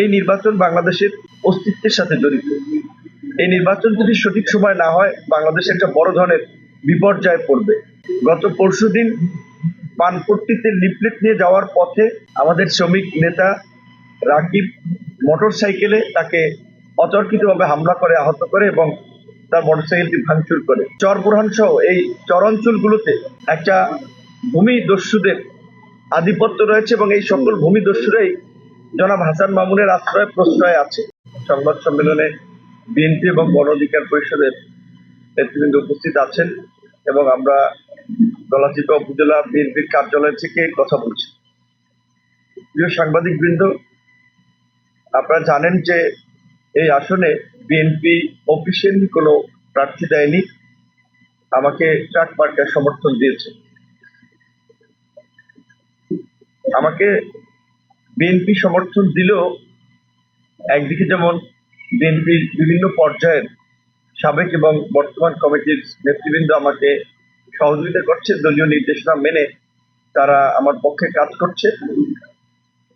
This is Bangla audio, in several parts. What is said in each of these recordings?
এই নির্বাচন বাংলাদেশের অস্তিত্বের সাথে জড়িত। এই নির্বাচন যদি সঠিক সময় না হয়, বাংলাদেশ একটা বড় ধরনের বিপর্যয়ে পড়বে। গত পরশুদিন পানপট্টিতে লিফলেট নিয়ে যাওয়ার পথে আমাদের শ্রমিক নেতা রাকিব মোটর সাইকেলে তাকে অতর্কিতভাবে হামলা করে, আহত করে এবং তার মোটরসাইকেলটি ভাঙচুর করে। চর বুরহান সহ এই চরাঞ্চলগুলোতে একটা ভূমি দস্যুদের আধিপত্য রয়েছে এবং এই সকল ভূমি দস্যুরাই জনাব হাসান মামুনের আশ্রয় প্রশ্রয় আছে। সংবাদ সম্মেলনে বিএনপি এবং গণ অধিকার পরিষদের নেতৃবৃন্দ উপস্থিত আছেন এবং আমরা গলাচিপা উপজেলা বিএনপির কার্যালয় থেকে কথা বলছি। প্রিয় সাংবাদিক বৃন্দ আপনারা জানেন যে এই আসনে বিএনপি অফিসিয়ালি কোনো প্রার্থী দেয়নি, আমাকে ট্রাক মার্কার সমর্থন দিয়েছে। আমাকে বিএনপি সমর্থন দিলেও একদিকে যেমন বিএনপির বিভিন্ন পর্যায়ের সাবেক এবং বর্তমান কমিটির নেতৃবৃন্দ আমাকে সহযোগিতা করছে, দলীয় নির্দেশনা মেনে তারা আমার পক্ষে কাজ করছে।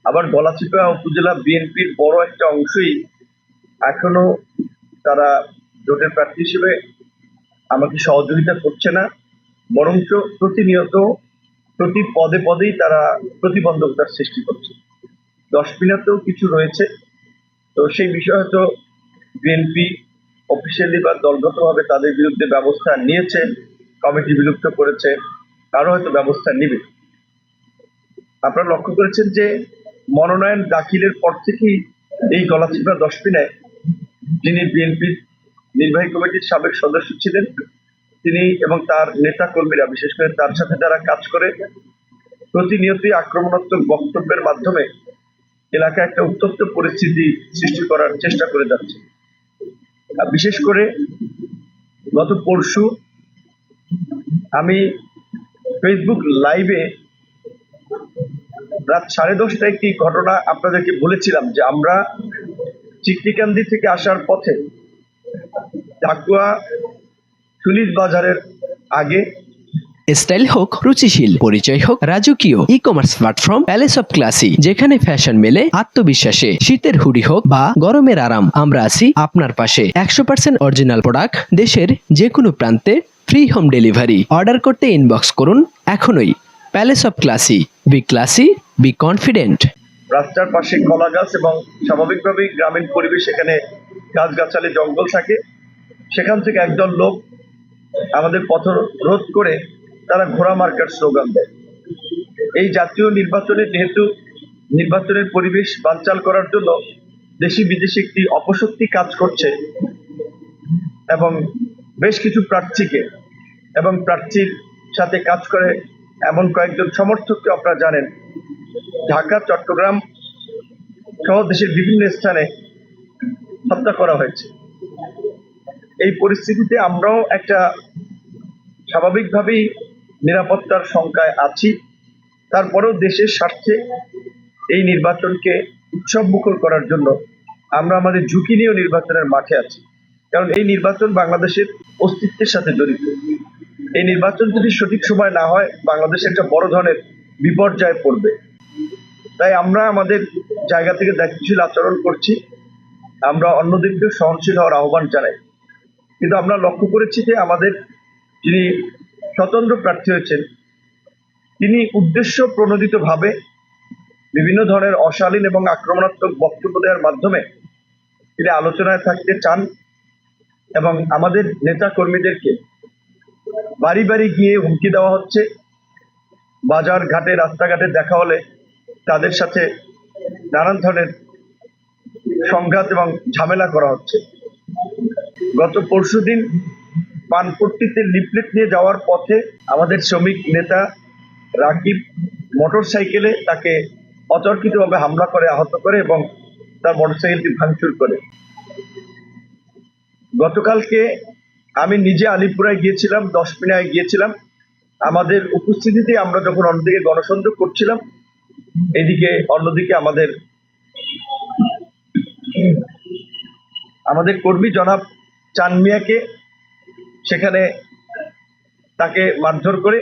আবার গলাচিপা উপজেলা বিএনপির বড় একটা অংশই এখনও তারা জোটের প্রার্থী হিসেবে আমাকে সহযোগিতা করছে না। বরঞ্চ প্রতিনিয়ত প্রতি পদে পদেই তারা প্রতিবন্ধকতার সৃষ্টি করছে। দশ মিনাতেও কিছু রয়েছে। তো সেই বিষয়ে হয়তো বিএনপি অফিসিয়ালি বা দলগতভাবে তাদের বিরুদ্ধে ব্যবস্থা নিয়েছে, কমিটি বিলুপ্ত করেছে তারও হয়তো ব্যবস্থা নিবে। আপনারা লক্ষ্য করেছেন যে মনোনয়ন দাখিলের পর থেকেই এই গলাচিপা দশপিনায় যিনি বিএনপির নির্বাহী কমিটির সাবেক সদস্য ছিলেন, তিনি এবং তার নেতা কর্মীরা বিশেষ করে তার সাথে যারা কাজ করে, প্রতিনিয়তই আক্রমণাত্মক বক্তব্যের মাধ্যমে এলাকায় একটা উত্তপ্ত পরিস্থিতি সৃষ্টি করার চেষ্টা করে যাচ্ছে। বিশেষ করে গত পরশু আমি ফেসবুক লাইভে রাত সাড়ে দশটা একটি ঘটনা আপনাদেরকে বলেছিলাম যে আমরা চিকটিকান্দি থেকে আসার পথে ঢাকুয়া সুলিশ বাজারের আগে স্টাইল হোক, রুচিশীল, পরিচয় হোক, রাজকীয় e commerce platform palace of classy যেখানে ফ্যাশন মেলে, আত্মবিশ্বাসে, শীতের হুডি হোক বা গরমের আরাম, আমরা আছি আপনার পাশে। একশো পার্সেন্ট অরিজিনাল প্রোডাক্ট দেশের যে কোনো প্রান্তে ফ্রি হোম ডেলিভারি অর্ডার করতে ইনবক্স করুন এখনই। Palace of classy be classy be confident রাস্তার পাশে কলা গাছ এবং স্বাভাবিকভাবেই গ্রামীণ পরিবেশ এখানে গাছগাছালি, জঙ্গল থাকে। সেখান থেকে একদল লোক আমাদের পথ রোধ করে তারা ঘোড়া মার্কার স্লোগান দেয়। এই জাতীয় নির্বাচনে যেহেতু নির্বাচনের পরিবেশ বানচাল করার জন্য দেশি বিদেশি একটি অপশক্তি কাজ করছে এবং বেশ কিছু প্রার্থীকে এবং প্রার্থীর সাথে কাজ করে এমন কয়েকজন সমর্থককে আপনারা জানেন। ঢাকা, চট্টগ্রাম সহ দেশের বিভিন্ন স্থানে হত্যা করা হয়েছে। এই পরিস্থিতিতে আমরাও একটা স্বাভাবিকভাবেই নিরাপত্তার সংখ্যায় আছি। তারপরেও দেশের স্বার্থে এই নির্বাচনকে উৎসব মুখর করার জন্য আমরা আমাদের ঝুঁকি নিয়েও নির্বাচনের মাঠে আছি। কারণ এই নির্বাচন বাংলাদেশের অস্তিত্বের সাথে জড়িত। এই নির্বাচন যদি সঠিক সময় না হয়, বাংলাদেশ একটা বড় ধরনের বিপর্যয়ে পড়বে। তাই আমরা আমাদের জায়গা থেকে দায়িত্বশীল আচরণ করছি। আমরা অন্যদেরকে সহনশীল হওয়ার আহ্বান জানাই। কিন্তু আমরা লক্ষ্য করেছি যে আমাদের যিনি স্বতন্ত্র প্রার্থী হয়েছেন। তিনি উদ্দেশ্য প্রণোদিতভাবে বিভিন্ন ধরনের অশালীন এবং আক্রমণাত্মক বক্তব্য দেওয়ার মাধ্যমে তিনি আলোচনায় থাকতে চান এবং আমাদের নেতা কর্মীদেরকে বাড়ি বাড়ি গিয়ে হুমকি দেওয়া হচ্ছে। বাজার ঘাটে, রাস্তাঘাটে দেখা হলে তাদের সাথে নানান ধরনের সংঘাত এবং ঝামেলা করা হচ্ছে। গত পরশুদিন পানপট্টিতে লিফলেট নিয়ে যাওয়ার পথে আমাদের শ্রমিক নেতা রাকিব মোটর সাইকেলে তাকে অতর্কিতভাবে হামলা করে, আহত করে এবং তার মোটরসাইকেলটি ভাঙচুর করে। গতকালকে আমি নিজে আলিপুরায় গিয়েছিলাম দশ মিনায় গিয়েছিলাম। আমাদের উপস্থিতিতে আমরা যখন অন্যদিকে গণসংযোগ করছিলাম, এদিকে অন্যদিকে আমাদের আমাদের কর্মী জনাব চানমিয়াকে সেখানে তাকে মারধর করে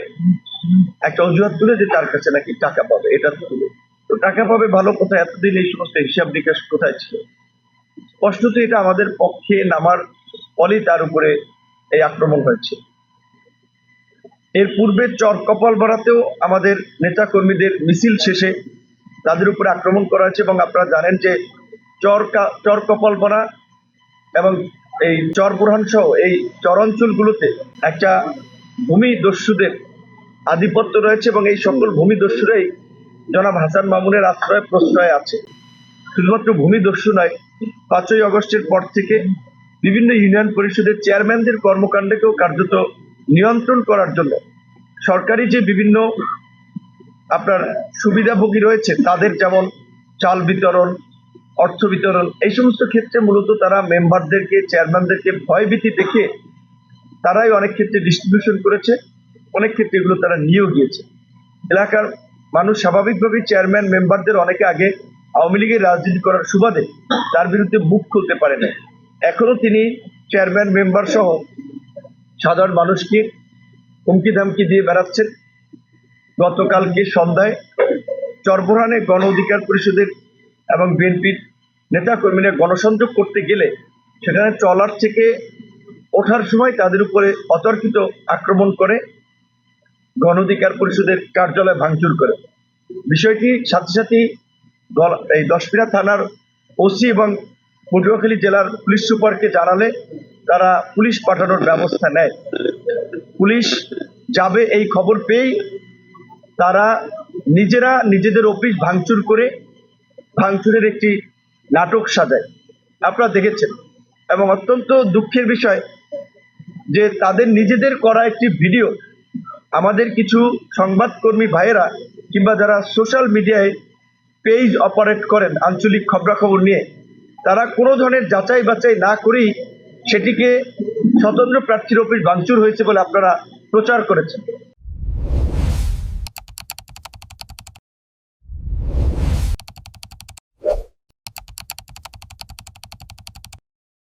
একটা অজুহাত তুলে যে তার কাছে নাকি টাকা পাবে, এটা তুলে। তো টাকা পাবে ভালো কোথায় এতদিন এই সমস্ত হিসাব নিকাশ কোথায় ছিল? স্পষ্টত এটা আমাদের পক্ষে নামার ফলেই তার উপরে এই আক্রমণ হয়েছে। এর পূর্বে চর কপাল বাড়াতেও আমাদের নেতা কর্মীদের মিছিল শেষে তাদের উপরে আক্রমণ করা হয়েছে এবং আপনারা জানেন যে চর কা- চর কপালপাড়া এবং এই চর বুরহান সহ এই চর অঞ্চলগুলোতে একটা ভূমি দস্যুদের আধিপত্য রয়েছে এবং এই সকল ভূমি দস্যুরাই জনাব হাসান মামুনের আশ্রয় প্রশ্রয় আছে। শুধুমাত্র ভূমি দস্যু নয়, পাঁচই অগস্টের পর থেকে বিভিন্ন ইউনিয়ন পরিষদের চেয়ারম্যানদের কর্মকাণ্ডকেও কার্যত নিয়ন্ত্রণ করার জন্য সরকারি যে বিভিন্ন আপনার সুবিধাভোগী রয়েছে, তাদের যেমন চাল বিতরণ অর্থ বিতরণ, এই সমস্ত ক্ষেত্রে মূলত তারা মেম্বারদেরকে, চেয়ারম্যানদেরকে ভয়ভীতি দেখে তারাই অনেক ক্ষেত্রে ডিস্ট্রিবিউশন করেছে, অনেক ক্ষেত্রে এগুলো তারা নিয়েও গিয়েছে। এলাকার মানুষ স্বাভাবিকভাবেই চেয়ারম্যান মেম্বারদের অনেকে আগে আওয়ামী লীগের রাজনীতি করার সুবাদে তার বিরুদ্ধে মুখ খুলতে পারে না এখনও তিনি চেয়ারম্যান মেম্বার সহ সাধারণ মানুষকে হুমকি ধামকি দিয়ে বেড়াচ্ছেন। গতকালকে সন্ধ্যায় চরবরানে গণ অধিকার পরিষদের এবং বিএনপির নেতাকর্মীরা গণসংযোগ করতে গেলে সেখানে ট্রলার থেকে ওঠার সময় তাদের উপরে অতর্কিত আক্রমণ করে গণ অধিকার পরিষদের কার্যালয় ভাঙচুর করে। বিষয়টি সাথে সাথে এই দশপিরা থানার ওসি এবং পটুয়াখালী জেলার পুলিশ সুপারকে জানালে তারা পুলিশ পাঠানোর ব্যবস্থা নেয়। পুলিশ যাবে এই খবর পেয়েই তারা নিজেরা নিজেদের অফিস ভাঙচুর করে, ভাঙচুরের একটি নাটক সাজায় আপনারা দেখেছেন। এবং অত্যন্ত দুঃখের বিষয় যে তাদের নিজেদের করা একটি ভিডিও, আমাদের কিছু সংবাদকর্মী ভাইয়েরা কিংবা যারা সোশ্যাল মিডিয়ায় পেজ অপারেট করেন আঞ্চলিক খবরাখবর নিয়ে, তারা কোনো ধরনের যাচাই বাছাই না করেই সেটিকে স্বতন্ত্র প্রার্থীর অফিস ভাঙচুর হয়েছে বলে আপনারা প্রচার করেছেন।